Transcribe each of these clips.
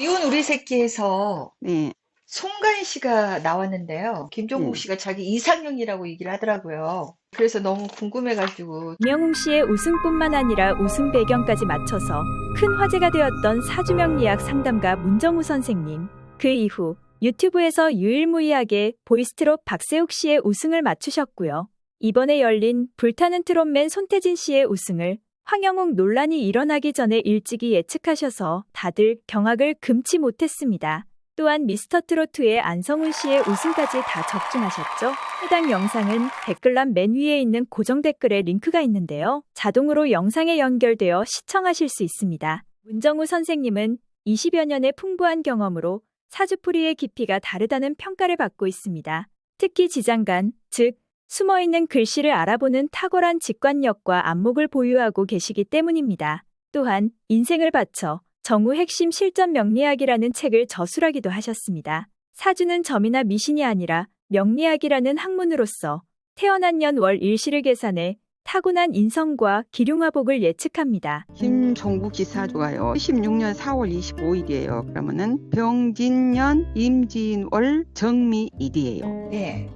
미운 우리 새끼에서 네. 송가인 씨가 나왔는데요. 김종국 네. 씨가 자기 이상형이라고 얘기를 하더라고요. 그래서 너무 궁금해가지고 명웅 씨의 우승뿐만 아니라 우승 배경까지 맞춰서 큰 화제가 되었던 사주명리학 상담가 문정우 선생님. 그 이후 유튜브에서 유일무이하게 보이스트롯 박세욱 씨의 우승을 맞추셨고요. 이번에 열린 불타는 트롯맨 손태진 씨의 우승을 황영욱 논란이 일어나기 전에 일찍이 예측하셔서 다들 경악을 금치 못했습니다. 또한 미스터 트로트의 안성훈 씨의 우승까지 다 적중하셨죠? 해당 영상은 댓글란 맨 위에 있는 고정 댓글에 링크가 있는데요. 자동으로 영상에 연결되어 시청하실 수 있습니다. 문정우 선생님은 20여 년의 풍부한 경험으로 사주풀이의 깊이가 다르다는 평가를 받고 있습니다. 특히 지장간, 즉 숨어있는 글씨를 알아보는 탁월한 직관력과 안목을 보유하고 계시기 때문입니다. 또한 인생을 바쳐 정우 핵심 실전 명리학이라는 책을 저술하기도 하셨습니다. 사주는 점이나 미신이 아니라 명리학이라는 학문으로서 태어난 년 월 일시를 계산해 타고난 인성과 기륭화복을 예측합니다. 김종국 씨 사주가요. 16년 4월 25일이에요. 그러면은 병진년 임진월 정미일이에요. 네,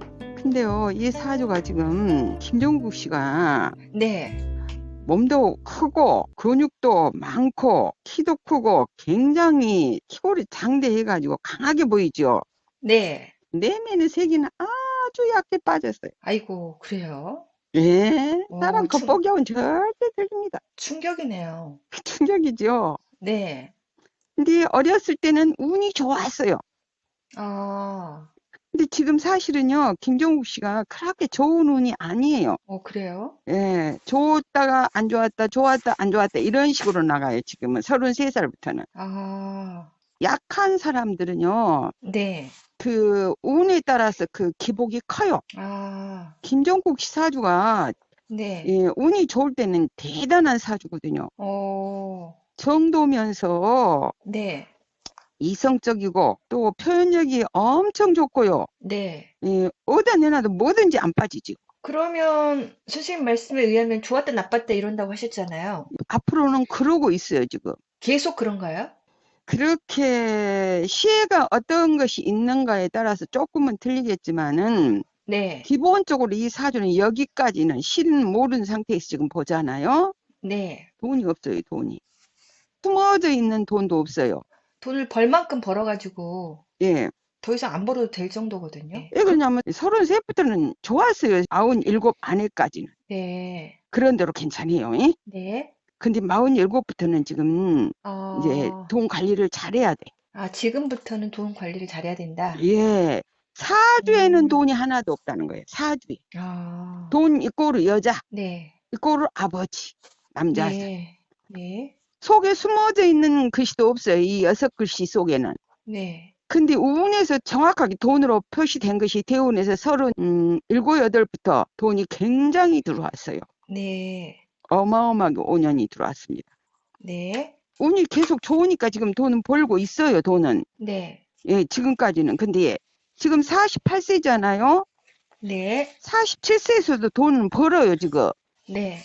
근데요, 이 사주가 지금 김종국 씨가 네, 몸도 크고 근육도 많고 키도 크고 굉장히 키골이 장대해가지고 강하게 보이죠. 네. 내면의 색이는 아주 얕게 빠졌어요. 아이고 그래요? 예, 어, 사람 참- 겉보기하고는 절대 틀립니다. 충격이네요. 충격이죠. 네. 근데 어렸을 때는 운이 좋았어요. 아, 근데 지금 사실은요, 김종국 씨가 그렇게 좋은 운이 아니에요. 어 그래요? 예, 좋았다가 안 좋았다, 좋았다, 안 좋았다, 이런 식으로 나가요, 지금은. 33살부터는. 아, 약한 사람들은요, 네. 그 운에 따라서 그 기복이 커요. 아, 김종국 씨 사주가 네. 예, 운이 좋을 때는 대단한 사주거든요. 어, 정도면서 네, 이성적이고 또 표현력이 엄청 좋고요. 네. 예, 어디다 내놔도 뭐든지 안 빠지지. 그러면 선생님 말씀에 의하면 좋았다 나빴다 이런다고 하셨잖아요. 앞으로는 그러고 있어요, 지금. 계속 그런가요? 그렇게 시혜가 어떤 것이 있는가에 따라서 조금은 틀리겠지만은 네, 기본적으로 이 사주는 여기까지는 실은 모르는 상태에서 지금 보잖아요. 네. 돈이 없어요, 돈이. 숨어져 있는 돈도 없어요. 돈을 벌 만큼 벌어가지고 예. 더 이상 안 벌어도 될 정도거든요. 왜 그러냐면 33부터는 좋았어요. 97 안에까지는. 네, 그런 대로 괜찮아요. 예? 네. 근데 47부터는 지금 아, 이제 돈 관리를 잘해야 돼. 아, 지금부터는 돈 관리를 잘해야 된다. 예. 사주에는 음. 돈이 하나도 없다는 거예요. 사주에. 아, 돈 이꼬르 여자, 네, 이꼬르 아버지, 남자. 네, 네, 속에 숨어져 있는 글씨도 없어요. 이 여섯 글씨 속에는. 네. 근데 운에서 정확하게 돈으로 표시된 것이 대운에서 서른 음, 일곱 여덟부터 돈이 굉장히 들어왔어요. 네, 어마어마하게 5년이 들어왔습니다. 네, 운이 계속 좋으니까 지금 돈은 벌고 있어요, 돈은. 네, 예, 지금까지는. 근데 지금 48세잖아요. 네, 47세에서도 돈은 벌어요, 지금. 네.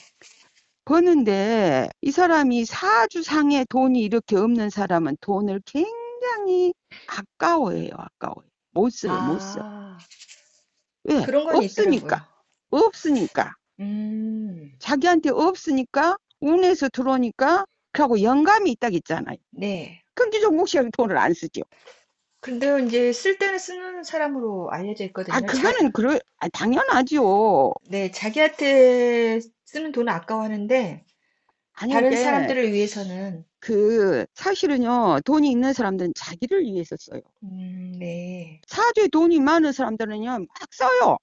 버는데 이 사람이 사주상에 돈이 이렇게 없는 사람은 돈을 굉장히 아까워해요, 아까워요. 못 써요, 못 써. 아, 왜? 그런 건 없으니까. 있더라고요. 없으니까. 음, 자기한테 없으니까 운에서 들어오니까 그하고 영감이 있다겠잖아요. 네. 그럼 기종국 씨가 돈을 안 쓰죠. 근데 이제 쓸 때는 쓰는 사람으로 알려져 있거든요. 아, 자- 그거는 그러, 아, 당연하죠. 네, 자기한테 쓰는 돈을 아까워하는데 아니, 다른 근데 사람들을 위해서는 그 사실은요, 돈이 있는 사람들은 자기를 위해서 써요. 음, 네, 사주에 돈이 많은 사람들은요, 막 써요.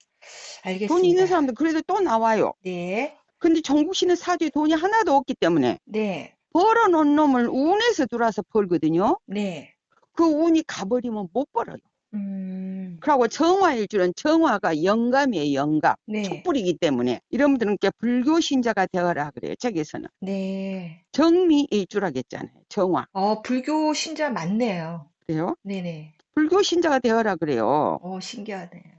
알겠습니다. 돈이 있는 사람들 그래도 또 나와요. 네, 근데 정국 씨는 사주에 돈이 하나도 없기 때문에 네, 벌어놓은 놈을 운에서 들어와서 벌거든요. 네. 그 운이 가버리면 못 벌어요. 음, 그리고 정화일 줄은 정화가 영감이에요, 영감. 네, 촛불이기 때문에 이런 분들은 불교 신자가 되어라 그래요. 책에서는 네. 정미일 줄 알겠잖아요. 정화. 어, 불교 신자 많네요. 그래요? 네네. 불교 신자가 되어라 그래요. 어, 신기하네요.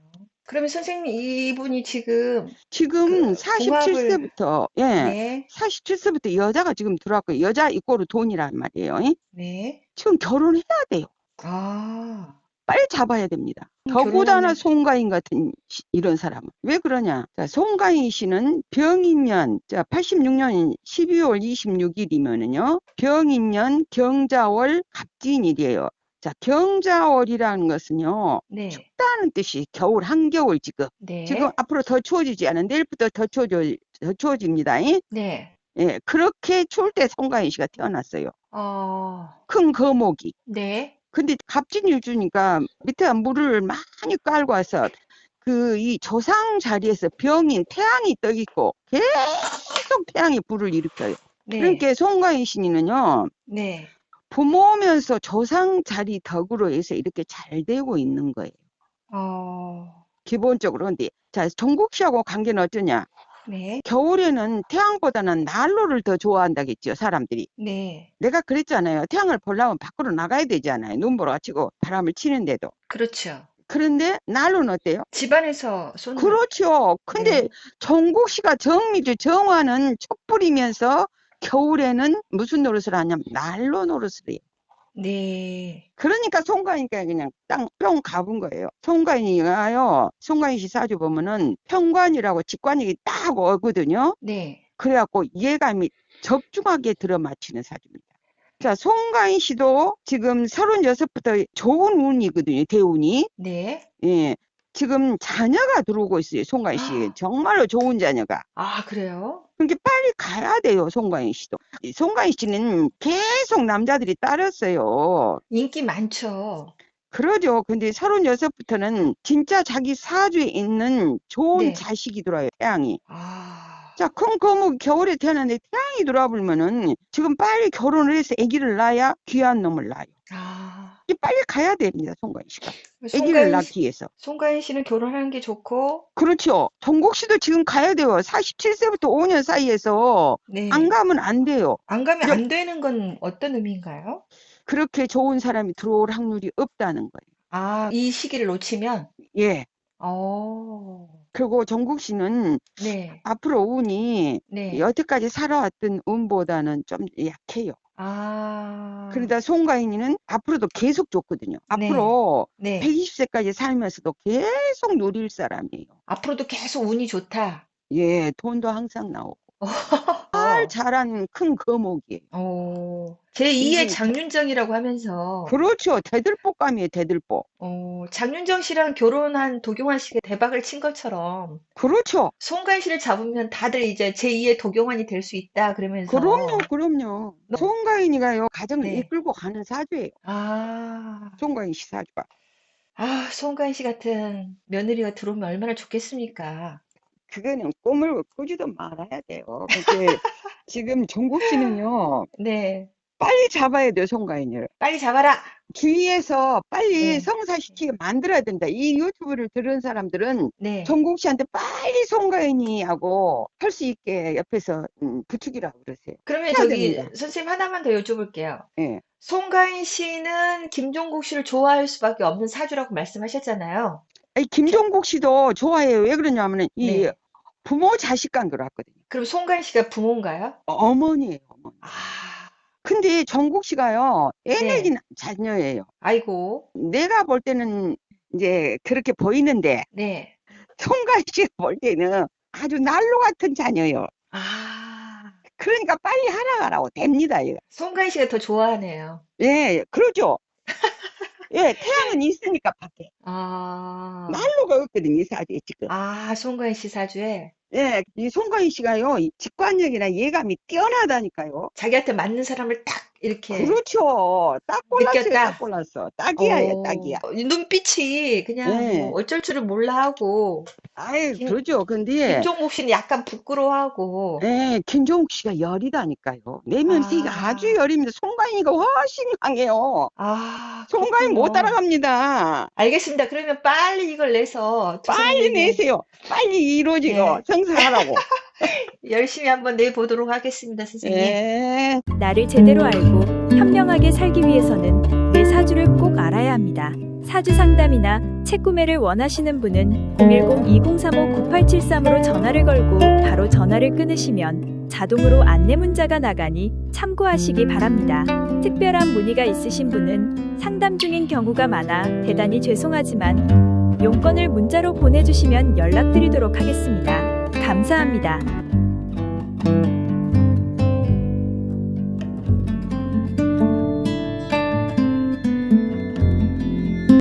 그러면 선생님 이분이 지금 지금 그 47세부터, 예, 네, 47세부터 여자가 지금 들어왔고, 여자 이꼬르 돈이란 말이에요. 예? 네. 지금 결혼해야 돼요. 아, 빨리 잡아야 됩니다. 음, 더구다나 송가인 같은 시- 이런 사람은. 왜 그러냐? 자, 송가인 씨는 병인년, 자, 86년 12월 26일이면은요, 병인년 경자월 갑진일이에요. 자, 경자월이라는 것은요, 네, 춥다는 뜻이 겨울, 한겨울 지금. 네, 지금 앞으로 더 추워지지 않은 내일부터 더 추워져, 더 추워집니다. 잉? 네. 예, 그렇게 추울 때 송가인 씨가 태어났어요. 어, 큰 거목이. 네, 근데 갑진일 주니까 밑에 물을 많이 깔고 와서 그 이 조상 자리에서 병인 태양이 떠 있고 계속 태양이 불을 일으켜요. 네, 그러니까 송가인 신이는요 네. 부모면서 조상 자리 덕으로 해서 이렇게 잘 되고 있는 거예요. 어, 기본적으로 근데 자 정국 씨하고 관계는 어쩌냐? 네, 겨울에는 태양보다는 난로를 더 좋아한다겠죠 사람들이. 네. 내가 그랬잖아요. 태양을 보려면 밖으로 나가야 되잖아요. 눈보라 가지고 바람을 치는데도. 그렇죠. 그런데 난로는 어때요? 집안에서 손 그렇죠. 근데 네. 정국 씨가 정미주 정화는 촛불이면서 겨울에는 무슨 노릇을 하냐면 난로 노릇을 해요. 네, 그러니까 송가인이가 그냥 땅 뿅 가본 거예요. 송가인이가요. 송가인 씨 사주 보면은 평관이라고 직관이 딱 오거든요. 네, 그래갖고 예감이 적중하게 들어맞히는 사주입니다. 자, 송가인 씨도 지금 36부터 좋은 운이거든요. 대운이. 네. 예. 지금 자녀가 들어오고 있어요. 송가인 씨. 정말로 좋은 자녀가. 아, 그래요? 그러니까 빨리 가야 돼요. 송가인 씨도. 이 송가인 씨는 계속 남자들이 따랐어요. 인기 많죠. 그러죠. 근데 36부터는 진짜 자기 사주에 있는 좋은 네. 자식이 들어와요. 태양이. 아, 자, 그럼 그뭐 겨울에 태어났는데 태양이 들어와 보면은 지금 빨리 결혼을 해서 아기를 낳아야 귀한 놈을 낳아요. 아. 이 빨리 가야 됩니다. 송가인 씨가. 아기를 송가인, 씨- 낳기 위해서. 송가인 씨는 결혼하는 게 좋고, 그렇죠. 정국 씨도 지금 가야 돼요. 47세부터 5년 사이에서 네. 안 가면 안 돼요. 안 가면 안 되는 건 어떤 의미인가요? 그렇게 좋은 사람이 들어올 확률이 없다는 거예요. 아, 이 시기를 놓치면? 예. 어, 그리고 정국 씨는 네, 앞으로 운이 네. 여태까지 살아왔던 운보다는 좀 약해요. 아, 그러다 송가인이는 앞으로도 계속 좋거든요. 앞으로 네. 120세까지 살면서도 계속 누릴 사람이에요. 앞으로도 계속 운이 좋다. 예, 돈도 항상 나오고. 어, 잘 자란 큰 거목이에요. 어, 제2의 이게- 장윤정이라고 하면서, 그렇죠. 대들보감이에요, 대들보. 어, 장윤정 씨랑 결혼한 도경환 씨가 대박을 친 것처럼, 그렇죠. 송가인 씨를 잡으면 다들 이제 제2의 도경환이 될 수 있다, 그러면서. 그럼요, 그럼요. 너- 송가인이가요, 가정을 네. 이끌고 가는 사주예요. 아, 송가인 씨 사주가. 아, 송가인 씨 같은 며느리가 들어오면 얼마나 좋겠습니까? 그거는 꿈을 꾸지도 말아야 돼요. 근데 지금 정국 씨는요, 네, 빨리 잡아야 돼요, 송가인을. 빨리 잡아라! 주위에서 빨리 네. 성사시키게 만들어야 된다. 이 유튜브를 들은 사람들은 네, 정국 씨한테 빨리 송가인이 하고 할 수 있게 옆에서 음, 부추기라고 그러세요. 그러면 저기 됩니다. 선생님 하나만 더 여쭤볼게요. 예. 송가인 씨는 김종국 씨를 좋아할 수밖에 없는 사주라고 말씀하셨잖아요. 아니, 김종국 씨도 좋아해요. 왜 그러냐면은 이 네. 부모 자식 관계로 왔거든요. 그럼 송가인 씨가 부모인가요? 어머니예요, 어머니. 아, 근데 정국 씨가요, 네. 애내긴 자녀예요. 아이고, 내가 볼 때는 이제 그렇게 보이는데, 네. 송가인 씨가 볼 때는 아주 난로 같은 자녀예요. 아, 그러니까 빨리 하라 가라고 됩니다. 얘가. 송가인 씨가 더 좋아하네요. 예, 그러죠. 예, 태양은 있으니까 밖에. 아, 난로가 없거든요, 이 사주에 지금. 아, 송가인 씨 사주에 예, 이 송가인 씨가요, 이 직관력이나 예감이 뛰어나다니까요. 자기한테 맞는 사람을 딱 이렇게 그렇죠. 딱 골랐어요, 느꼈다. 딱 골랐어. 딱이야, 얘, 어, 딱이야. 이 눈빛이 그냥 네. 뭐 어쩔 줄을 몰라 하고 아이, 김- 그러죠. 근데, 김종국 씨는 약간 부끄러워하고 예, 김종국 씨가 열이다니까요. 내면세가 아. 아주 열입니다. 송가인이가 훨씬 강해요. 아, 송가인 못 그렇군요. 따라갑니다. 알겠습니다. 그러면 빨리 이걸 내서 두 빨리 선생님이 내세요. 빨리 이루어지고 네. 성사하라고. 열심히 한번 내보도록 하겠습니다, 선생님. 예. 나를 제대로 알고 현명하게 살기 위해서는 내 사주를 꼭 알아야 합니다. 사주 상담이나 책 구매를 원하시는 분은 010-2035-9873으로 전화를 걸고 바로 전화를 끊으시면 자동으로 안내 문자가 나가니 참고하시기 바랍니다. 특별한 문의가 있으신 분은 상담 중인 경우가 많아 대단히 죄송하지만 용건을 문자로 보내주시면 연락드리도록 하겠습니다. 감사합니다.